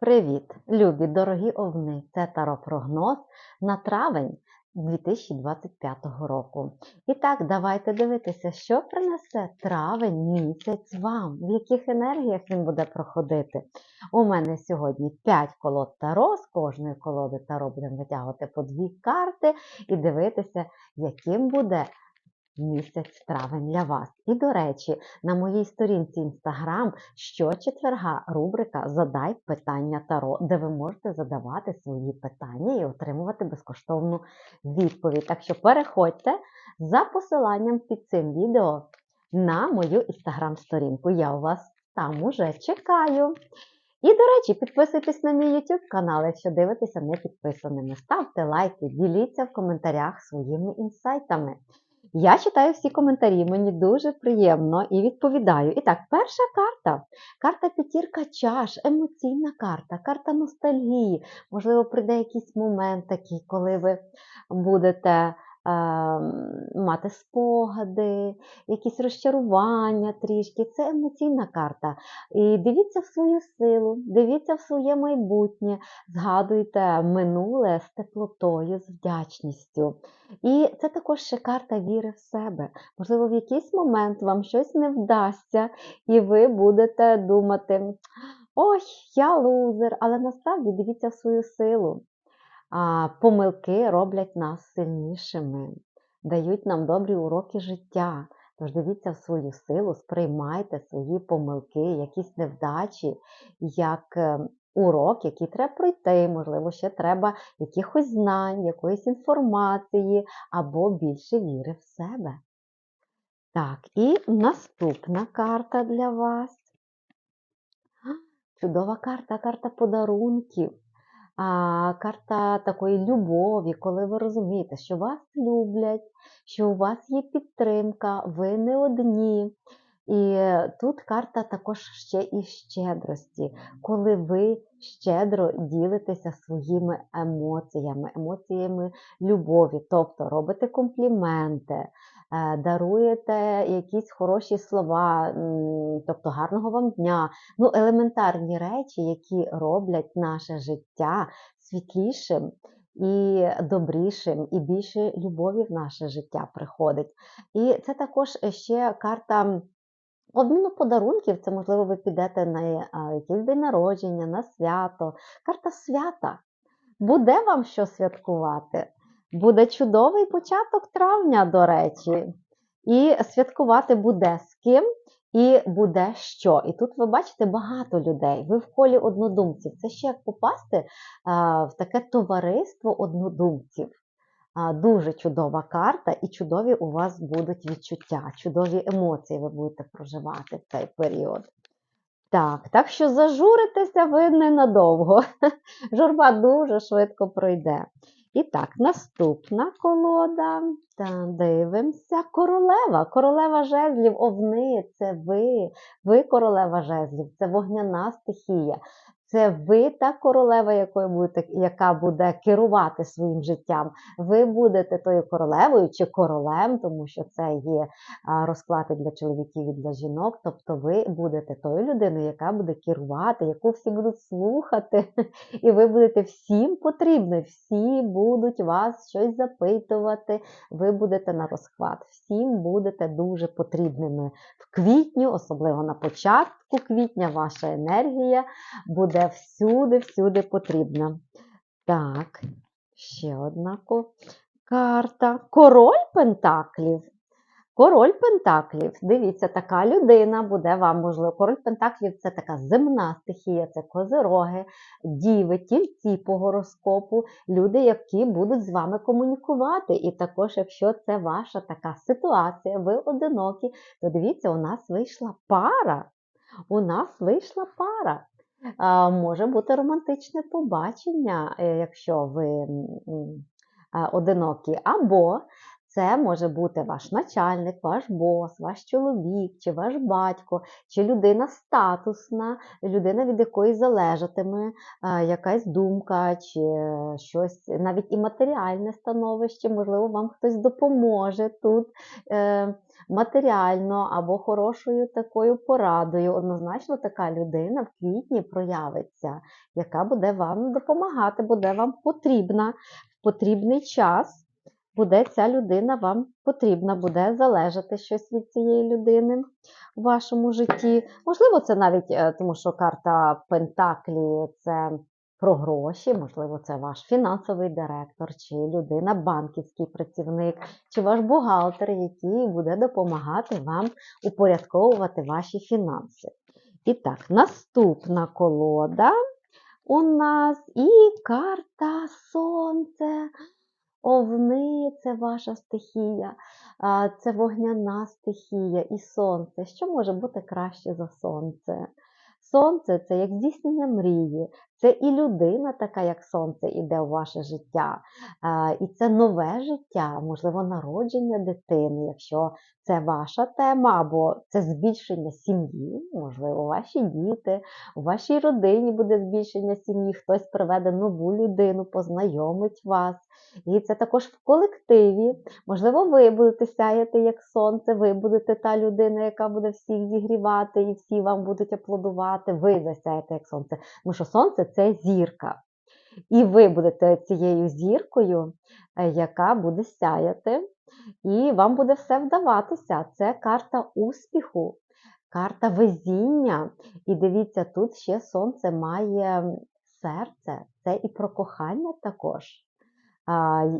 Привіт, любі дорогі овни! Це таропрогноз на травень 2025 року. І так, давайте дивитися, що принесе травень місяць вам, в яких енергіях він буде проходити. У мене сьогодні 5 колод таро, з кожної колоди таро будемо витягувати по дві карти і дивитися, яким буде місяць травень для вас. І, до речі, на моїй сторінці Instagram щочетверга рубрика Задай питання Таро, де ви можете задавати свої питання і отримувати безкоштовну відповідь. Так що переходьте за посиланням під цим відео на мою інстаграм-сторінку. Я у вас там уже чекаю. І, до речі, підписуйтесь на мій YouTube канал, якщо дивитеся не підписаними. Ставте лайки, діліться в коментарях своїми інсайтами. Я читаю всі коментарі, мені дуже приємно і відповідаю. І так, перша карта. Карта п'ятірка чаш, емоційна карта, карта ностальгії. Можливо, прийде якийсь момент такий, коли ви будете мати спогади, якісь розчарування трішки. Це емоційна карта. І дивіться в свою силу, дивіться в своє майбутнє, згадуйте минуле з теплотою, з вдячністю. І це також ще карта віри в себе. Можливо, в якийсь момент вам щось не вдасться, і ви будете думати, ой, я лузер, але насправді дивіться в свою силу помилки роблять нас сильнішими, дають нам добрі уроки життя. Тож дивіться в свою силу, сприймайте свої помилки, якісь невдачі, як е, урок, який треба пройти, можливо, ще треба якихось знань, якоїсь інформації або більше віри в себе. Так, і наступна карта для вас. Чудова карта, карта подарунків а, карта такої любові, коли ви розумієте, що вас люблять, що у вас є підтримка, ви не одні. І тут карта також ще і щедрості, коли ви щедро ділитеся своїми емоціями, емоціями любові, тобто робите компліменти, е, даруєте якісь хороші слова, тобто гарного вам дня, ну, елементарні речі, які роблять наше життя світлішим. І добрішим, і більше любові в наше життя приходить. І це також ще карта Обміну подарунків це, можливо, ви підете на якийсь день народження, на свято. Карта свята. Буде вам що святкувати. Буде чудовий початок травня, до речі. І святкувати буде з ким і буде що. І тут ви бачите багато людей. Ви в колі однодумців. Це ще як попасти в таке товариство однодумців. Дуже чудова карта, і чудові у вас будуть відчуття, чудові емоції ви будете проживати в цей період. Так, так що зажуритеся ви ненадовго. Журба дуже швидко пройде. І так, наступна колода. Та, дивимося. Королева. Королева жезлів, овни це ви. Ви королева жезлів, це вогняна стихія. Це ви та королева, якою будете, яка буде керувати своїм життям. Ви будете тою королевою чи королем, тому що це є розклади для чоловіків і для жінок. Тобто ви будете тою людиною, яка буде керувати, яку всі будуть слухати, і ви будете всім потрібні, всі будуть вас щось запитувати. Ви будете на розклад, всім будете дуже потрібними в квітні, особливо на початку квітня, ваша енергія буде всюди-всюди потрібна. Так, ще одна карта. Король Пентаклів. Король Пентаклів, дивіться, така людина буде вам, можливо, король Пентаклів це така земна стихія, це козироги, діви, тільці по гороскопу, люди, які будуть з вами комунікувати. І також, якщо це ваша така ситуація, ви одинокі, то дивіться, у нас вийшла пара. У нас вийшла пара. Може бути романтичне побачення, е, якщо ви одинокі, або Це може бути ваш начальник, ваш бос, ваш чоловік, чи ваш батько, чи людина статусна, людина, від якої залежатиме е, якась думка, чи щось, навіть і матеріальне становище, можливо, вам хтось допоможе тут е, матеріально або хорошою такою порадою. Однозначно, така людина в квітні проявиться, яка буде вам допомагати, буде вам потрібна в потрібний час буде ця людина вам потрібна, буде залежати щось від цієї людини у вашому житті. Можливо, це навіть е, тому, що карта Пентаклі це про гроші, можливо, це ваш фінансовий директор, чи людина, банківський працівник, чи ваш бухгалтер, який буде допомагати вам упорядковувати ваші фінанси. І так, наступна колода у нас і карта Сонце. Овни це ваша стихія, це вогняна стихія і сонце. Що може бути краще за сонце? Сонце це як здійснення мрії, це і людина, така як сонце, іде у ваше життя. І це нове життя, можливо, народження дитини, якщо це ваша тема, або це збільшення сім'ї, можливо, ваші діти, у вашій родині буде збільшення сім'ї, хтось приведе нову людину, познайомить вас. І це також в колективі. Можливо, ви будете сяяти як сонце, ви будете та людина, яка буде всіх зігрівати, і всі вам будуть аплодувати. Ви засяєте як сонце. Тому що сонце це зірка. І ви будете цією зіркою, е, яка буде сяяти, і вам буде все вдаватися. Це карта успіху, карта везіння. І дивіться, тут ще сонце має серце, це і про кохання також.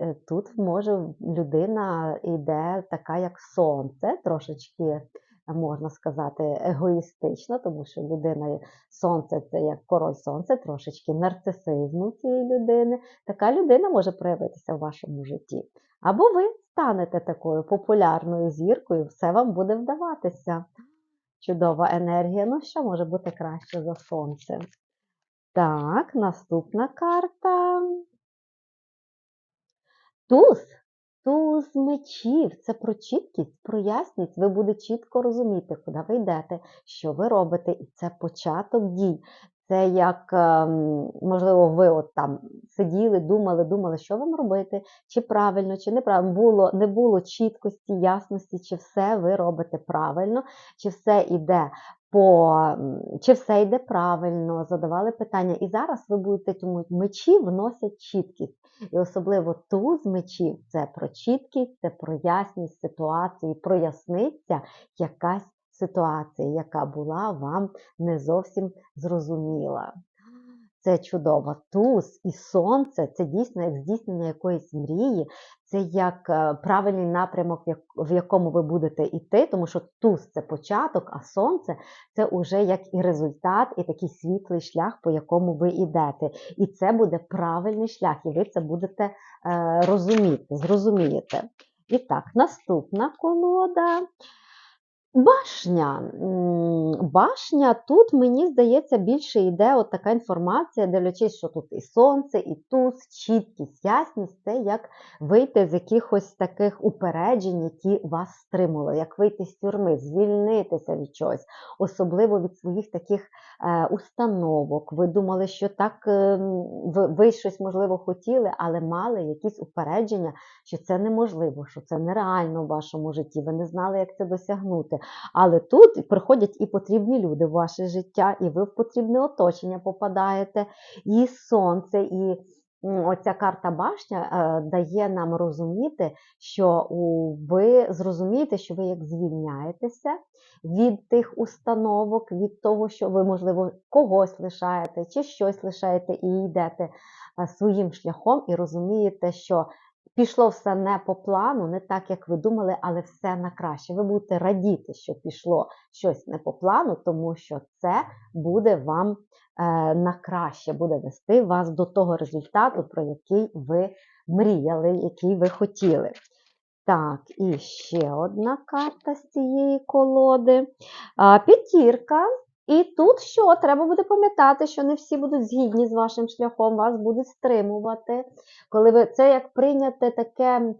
Е, Тут може людина йде така, як сонце, трошечки, можна сказати, егоїстична, тому що людина сонце це як король сонця, трошечки нарцисизму цієї людини. Така людина може проявитися в вашому житті. Або ви станете такою популярною зіркою, все вам буде вдаватися. Чудова енергія. Ну, що може бути краще за сонце? Так, наступна карта. Туз, туз мечів це про чіткість, про ясність. Ви будете чітко розуміти, куди ви йдете, що ви робите, і це початок дій. Це як, ем, можливо, ви от там сиділи, думали, думали, що вам робити, чи правильно, чи неправильно. Було, Не було чіткості, ясності, чи все ви робите правильно, чи все йде по чи все йде правильно, задавали питання. І зараз ви будете тому мечі вносять чіткість. І особливо туз мечів це про чіткість, це про ясність ситуації, проясниться якась ситуація, яка була вам не зовсім зрозуміла. Це чудово. Туз і сонце це дійсно як здійснення якоїсь мрії, це як е, правильний напрямок, в якому ви будете йти, тому що туз це початок, а сонце це вже як і результат, і такий світлий шлях, по якому ви йдете. І це буде правильний шлях, і ви це будете е, розуміти, зрозумієте. І так, наступна колода. Башня. Башня тут, мені здається, більше йде от така інформація, дивлячись, що тут і сонце, і туз, чіткість, ясність це як вийти з якихось таких упереджень, які вас стримували, як вийти з тюрми, звільнитися від чогось, особливо від своїх таких е, установок. Ви думали, що так е, ви щось, можливо, хотіли, але мали якісь упередження, що це неможливо, що це нереально в вашому житті. Ви не знали, як це досягнути. Але тут приходять і потрібні люди в ваше життя, і ви в потрібне оточення попадаєте, і сонце, і оця карта башня е, дає нам розуміти, що ви зрозумієте, що ви як звільняєтеся від тих установок, від того, що ви, можливо, когось лишаєте, чи щось лишаєте і йдете е, своїм шляхом, і розумієте, що пішло все не по плану, не так, як ви думали, але все на краще. Ви будете радіти, що пішло щось не по плану, тому що це буде вам е, на краще, буде вести вас до того результату, про який ви мріяли, який ви хотіли. Так, і ще одна карта з цієї колоди. П'ятірка І тут що? Треба буде пам'ятати, що не всі будуть згідні з вашим шляхом, вас будуть стримувати. Коли ви це як прийняти таке е,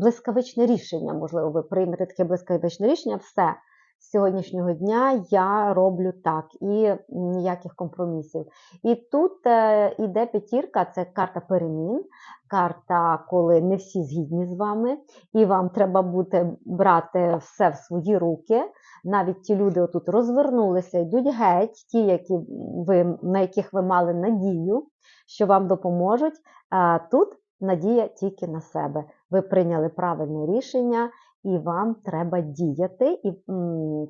блискавичне рішення, можливо, ви приймете таке блискавичне рішення, все. З сьогоднішнього дня я роблю так і ніяких компромісів. І тут е, іде п'ятірка, це карта перемін, карта, коли не всі згідні з вами, і вам треба буде брати все в свої руки. Навіть ті люди отут розвернулися, йдуть геть, ті, які ви, на яких ви мали надію, що вам допоможуть. Тут надія тільки на себе. Ви прийняли правильне рішення, і вам треба діяти. І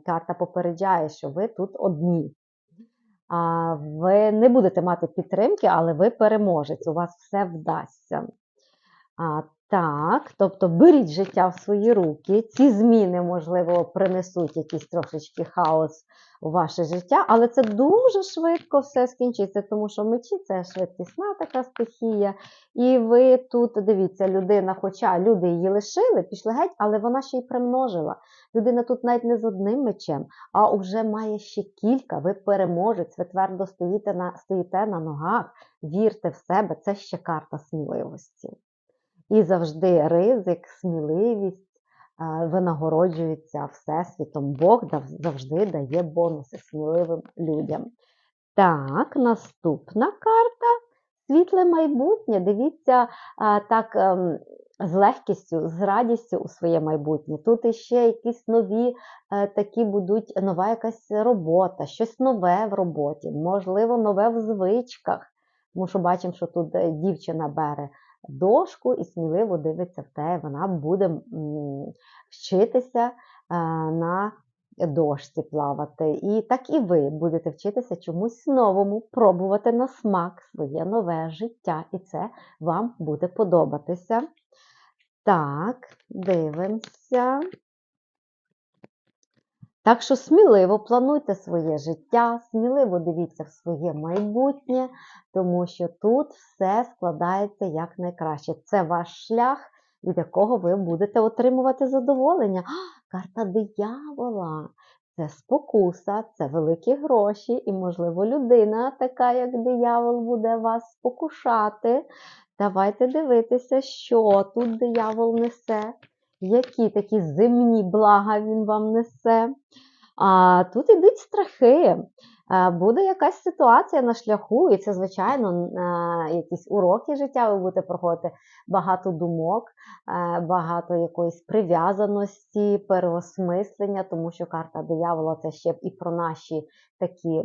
карта попереджає, що ви тут одні. А, Ви не будете мати підтримки, але ви переможець, у вас все вдасться. А, Так, тобто беріть життя в свої руки. Ці зміни, можливо, принесуть якийсь трошечки хаос у ваше життя, але це дуже швидко все скінчиться, тому що мечі це швидкісна така стихія. І ви тут дивіться, людина, хоча люди її лишили, пішли геть, але вона ще й примножила. Людина тут навіть не з одним мечем, а вже має ще кілька. Ви переможець, ви твердо стоїте на, стоїте на ногах, вірте в себе. Це ще карта сміливості. І завжди ризик, сміливість винагороджується Всесвітом. Бог завжди дає бонуси сміливим людям. Так, наступна карта світле майбутнє. Дивіться, так ем, з легкістю, з радістю у своє майбутнє. Тут іще якісь нові е, такі будуть, нова якась робота, щось нове в роботі, можливо, нове в звичках. Тому що бачимо, що тут е, дівчина бере дошку і сміливо дивиться в те, вона буде вчитися е, на дошці плавати. І так і ви будете вчитися чомусь новому, пробувати на смак своє нове життя, і це вам буде подобатися. Так, дивимося. Так що сміливо плануйте своє життя, сміливо дивіться в своє майбутнє, тому що тут все складається як найкраще. Це ваш шлях, від якого ви будете отримувати задоволення. А, карта диявола. Це спокуса, це великі гроші, і, можливо, людина, така як диявол, буде вас спокушати. Давайте дивитися, що тут диявол несе які такі земні блага він вам несе. А тут ідуть страхи. Буде якась ситуація на шляху, і це, звичайно, якісь уроки життя ви будете проходити, багато думок, багато якоїсь прив'язаності, переосмислення, тому що карта диявола це ще і про наші такі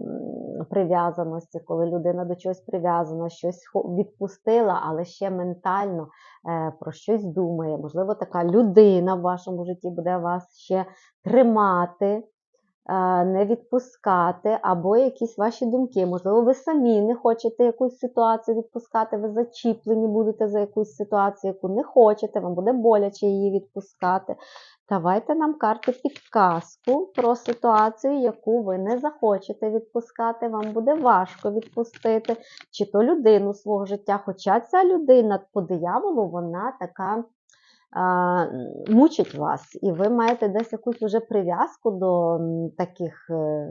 прив'язаності, коли людина до чогось прив'язана, щось відпустила, але ще ментально е, про щось думає. Можливо, така людина в вашому житті буде вас ще тримати не відпускати, або якісь ваші думки. Можливо, ви самі не хочете якусь ситуацію відпускати, ви зачіплені будете за якусь ситуацію, яку не хочете, вам буде боляче її відпускати. Давайте нам карти підказку про ситуацію, яку ви не захочете відпускати, вам буде важко відпустити, чи то людину свого життя. Хоча ця людина по дияволу, вона така мучить вас, і ви маєте десь якусь уже прив'язку до таких е,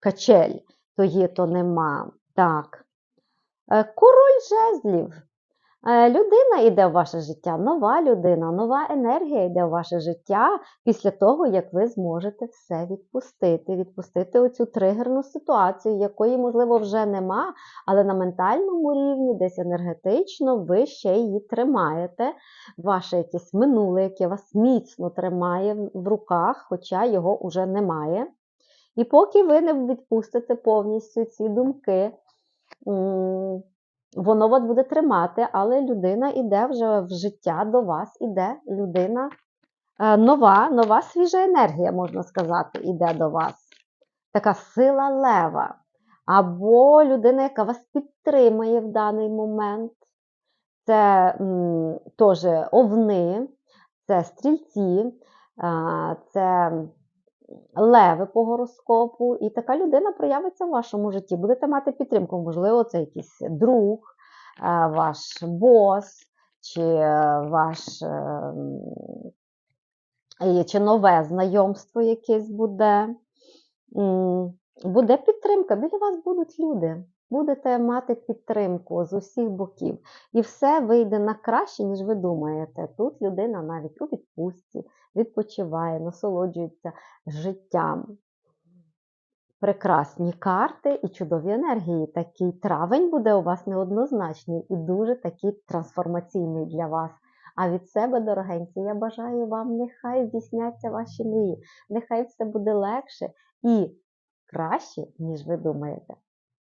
качель, то є, то нема. Так. Е, король жезлів. Е, людина йде в ваше життя, нова людина, нова енергія йде в ваше життя після того, як ви зможете все відпустити, відпустити оцю тригерну ситуацію, якої, можливо, вже нема, але на ментальному рівні, десь енергетично, ви ще її тримаєте. Ваше якесь минуле, яке вас міцно тримає в руках, хоча його вже немає. І поки ви не відпустите повністю ці думки, Воно вас буде тримати, але людина йде вже в життя до вас, іде людина е, нова, нова свіжа енергія, можна сказати, іде до вас. Така сила лева. Або людина, яка вас підтримує в даний момент. Це теж овни, це стрільці, це леви по гороскопу, і така людина проявиться в вашому житті. Будете мати підтримку, можливо, це якийсь друг, е, ваш бос, чи е, ваш е, чи нове знайомство якесь буде. Буде підтримка, біля вас будуть люди. Будете мати підтримку з усіх боків. І все вийде на краще, ніж ви думаєте. Тут людина навіть у відпустці відпочиває, насолоджується життям. Прекрасні карти і чудові енергії. Такий травень буде у вас неоднозначний і дуже такий трансформаційний для вас. А від себе, дорогенькі, я бажаю вам, нехай здійсняться ваші мрії, нехай все буде легше і краще, ніж ви думаєте.